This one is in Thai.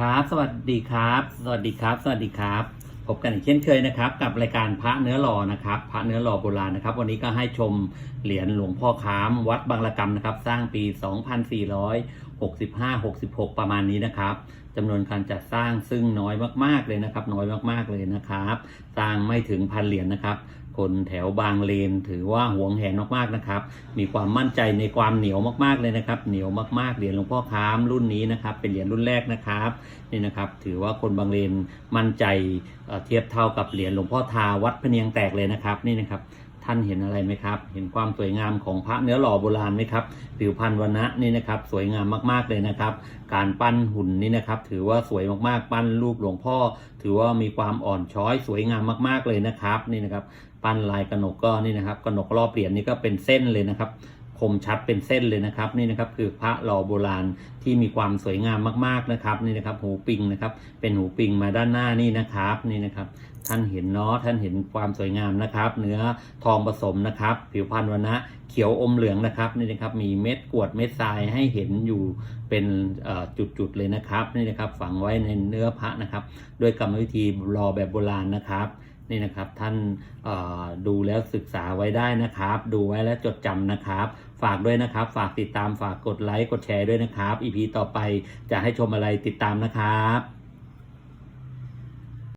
ครับ สวัสดีครับ สวัสดีครับ สวัสดีครับ พบกันอีกเช่นเคยนะครับ กับรายการพระเนื้อหล่อนะครับ พระเนื้อหล่อโบราณนะครับ วันนี้ก็ให้ชมเหรียญหลวงพ่อค้ามวัดบางระกรรมนะครับ สร้างปี 2465-66 ประมาณนี้นะครับ จำนวนการจัดสร้างซึ่งน้อยมากๆเลยนะครับ น้อยมากๆเลยนะครับ สร้างไม่ถึงพันเหรียญนะครับ คนแถวบางเลนถือว่าหวงแหนมากๆนะครับ มีความมั่นใจในความเหนียวมากๆเลยนะครับ เหนียวมากๆเหรียญหลวงพ่อค้ามรุ่นนี้นะครับ เป็นเหรียญรุ่นแรกนะครับนี่นะครับ ถือว่าคนบางเลนมั่นใจเเทียบเท่ากับเหรียญหลวงพ่อทาวัดพะเนียงแตกเลยนะครับนี่นะครับ ท่านเห็นอะไรไหมครับ เห็นความสวยงามของพระเนื้อหล่อโบราณไหมครับผิวพรรณวันนะนี่นะครับ สวยงามมากๆเลยนะครับ การปั้นหุ่นนี่นะครับ ถือว่าสวยมากๆ ปั้นรูปหลวงพ่อ ถือว่ามีความอ่อนช้อยสวยงามมากๆเลยนะครับนี่นะครับ ปั้นลายกระหนกก็นี่นะครับกระหนกรอบเหรียญนี่ก็เป็นเส้นเลยนะครับ คมชัดเป็นเส้นเลยนะครับนี่นะครับคือพระหล่อโบราณที่มีความสวยงามมากๆนะครับนี่นะครับหูปิงนะครับเป็นหูปิงมาด้านหน้านี่นะครับนี่นะครับท่านเห็นเนาะท่านเห็นความสวยงามนะครับ เนื้อทองผสมนะครับ ผิวพรรณวันะเขียวอมเหลืองนะครับนี่นะครับมีเม็ดกวดเม็ดทรายให้เห็นอยู่เป็นจุดๆเลยนะครับนี่นะครับฝังไว้ในเนื้อพระนะครับ ด้วยกรรมวิธีรอแบบโบราณนะครับ นี่นะครับท่านดูแล้วศึกษาไว้ได้นะครับ ดูไว้แล้วจดจำนะครับ ฝากด้วยนะครับ ฝากติดตามฝากกดไลค์กดแชร์ด้วยนะครับอีพีต่อไปจะให้ชมอะไรติดตามนะครับ